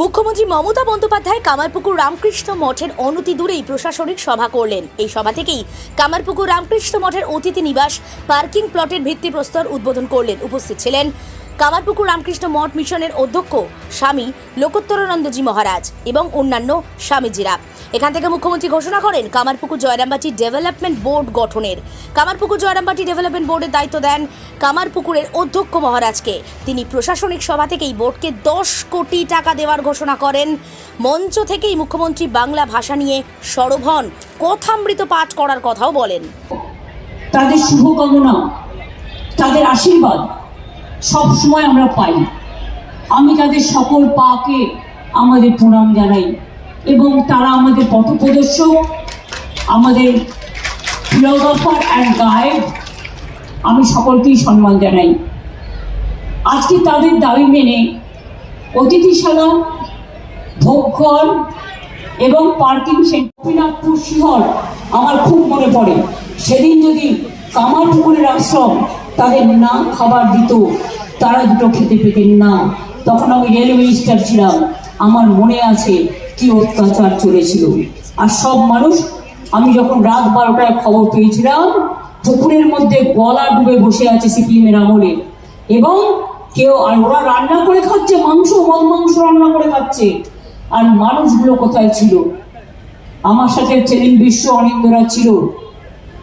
মুখ্যমন্ত্রী মমতা বন্দ্যোপাধ্যায় কামারপুকুর রামকৃষ্ণ মঠের অনতি দূরেই প্রশাসনিক সভা করলেন। এই সভা থেকেই কামারপুকুর রামকৃষ্ণ মঠের অতিথি নিবাস পার্কিং প্লটের ভিত্তিপ্রস্তর উদ্বোধন করলেন। উপস্থিত ছিলেন কামারপুকুর রামকৃষ্ণ মঠ মিশনের অধ্যক্ষ স্বামী লোকোত্তরানন্দজি মহারাজ এবং অন্যান্য স্বামীজিরা। এখান থেকে মুখ্যমন্ত্রী ঘোষণা করেন, কামারপুকুর জয়রামবাটি ডেভেলপমেন্ট বোর্ড গঠনের। কামারপুকুর জয়রামবাটি ডেভেলপমেন্ট বোর্ডের দায়িত্ব দেন কামারপুকুরের অধ্যক্ষ মহারাজকে। তিনি প্রশাসনিক সভা থেকেই বোর্ডকে দশ কোটি টাকা দেওয়ার ঘোষণা করেন। মঞ্চ থেকেই মুখ্যমন্ত্রী বাংলা ভাষা নিয়ে সরব হন কথামৃত পাঠ করার কথাও বলেন। তাদের শুভকামনা, তাদের আশীর্বাদ সব সময় আমরা পাই। আমি তাদের সকল পাকে আমাদের প্রণাম জানাই এবং তারা আমাদের পথপ্রদর্শক, আমাদের ফিলোগ্রাফার অ্যান্ড গাইড আমি সকলকেই সম্মান জানাই। আজকে তাদের দাবি মেনে অতিথিশালা ভোগঘর এবং পার্কিং গোপীনাথপুর শিহর আমার খুব মনে পড়ে। সেদিন যদি কামারপুকুরের আশ্রম তাদের না খাবার দিত তারা দুটো খেতে পেতেন না। তখন আমি রেল মিনিস্টার ছিলাম। আমার মনে আছে কি অত্যাচার চলেছিল। আর সব মানুষ, আমি যখন রাত বারোটায় খবর পেয়েছিলাম পুকুরের মধ্যে গলা ডুবে বসে আছে সিপিএমের আমলে। এবং কেউ, আর ওরা রান্না করে খাচ্ছে, মাংস, মদ মাংস রান্না করে খাচ্ছে। আর মানুষগুলো কোথায় ছিল? আমার সাথে ছেলেন বিশ্ব অনিন্দরা ছিল।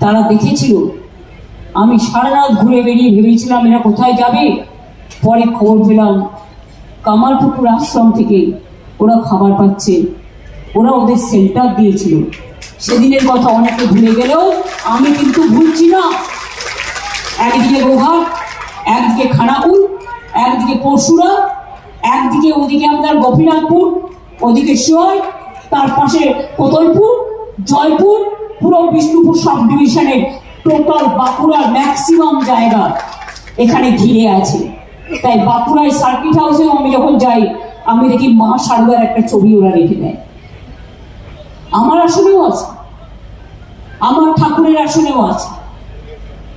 তারা দেখেছিল। আমি সারা রাত ঘুরে বেরিয়ে ভেবেছিলাম এরা কোথায় যাবে। পরে খবর পেলাম কামালপুকুর আশ্রম থেকে ওরা খাবার পাচ্ছে। ওরা ওদের সেন্টার দিয়েছিল। সেদিনের কথা অনেকে ভুলে গেলেও আমি কিন্তু ভুলছি না। একদিকে গোঘাট, একদিকে খানাকুল একদিকে পরশুরা একদিকে ওদিকে আপনার গোপীনাথপুর, ওদিকে শিওর তার পাশে কোতলপুর, জয়পুর, পুরো বিষ্ণুপুর সাব ডিভিশনের টোটাল বাঁকুড়ার ম্যাক্সিমাম জায়গা এখানে ঘিরে আছে। তাই বাঁকুড়ায় সার্কিট হাউসেও আমি যখন যাই, আমি দেখি মা সারদার একটা ছবি ওরা রেখে দেয়। আমার আসনেও আছে। আমার ঠাকুরের আসনেও আছে।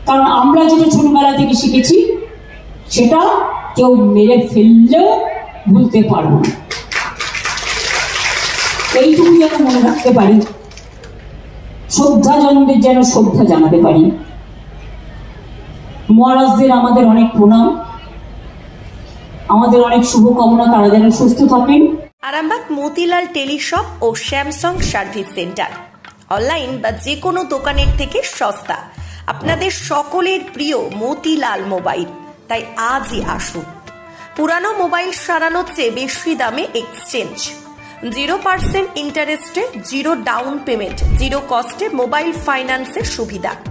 কারণ আমরা যেটা ছোটবেলা থেকে শিখেছি, সেটা কেউ মেরে ফেললেও ভুলতে পারব না। এইটুকু যেন মনে রাখতে পারি, শ্রদ্ধাজনদের যেন শ্রদ্ধা জানাতে পারি। মহারাজদের আমাদের অনেক প্রণাম। আমাদের অনেক শুভকামনা, তারা যেন সুস্থ থাকেন। আরামবাগ, মতিলাল টেলিশপ ও স্যামসাং সার্ভিস সেন্টার। অনলাইন বা যে কোনো দোকানের থেকে সস্তা। আপনাদের সকলের প্রিয় মতিলাল মোবাইল। তাই আজই আসুন। পুরানো মোবাইল সারানোর চেয়ে বেশি দামে এক্সচেঞ্জ। জিরো পার্সেন্ট ইন্টারেস্টে, জিরো ডাউন পেমেন্ট, জিরো কস্টে মোবাইল ফাইন্যান্সের সুবিধা।